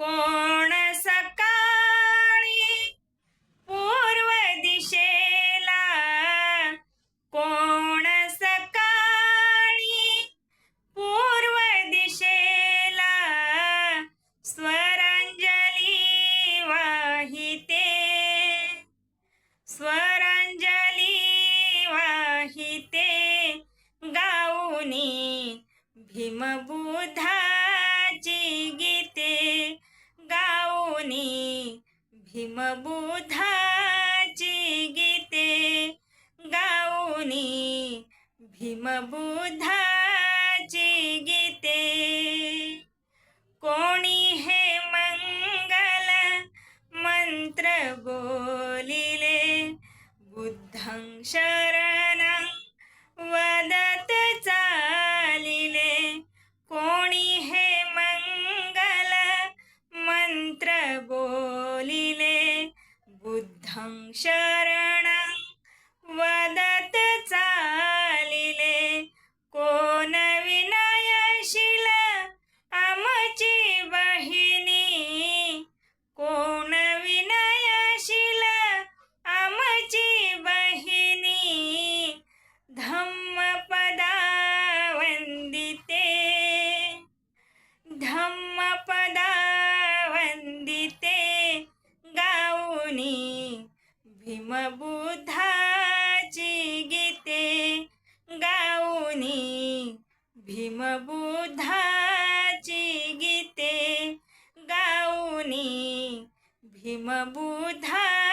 कोण सकाळी पूर्व दिशेला? कोण सकाळी पूर्व दिशेला? स्वरांजली वाहिते. स्वरांजली वाहिते. गाऊनी भीमभू कोणी भीमबुधाची गीते गाऊनी भीमबुधाची गीते बुद्धं शरणं वदत चालिले. कोण विनयशील आमची बहिणी? कोण विनयशील आमची बहिणी? धम्मपदा वंदिते धम्मप भीमबुद्धाची गीते गाऊनी. भीमबुद्धाची गीते गाऊनी. भीमबुद्धा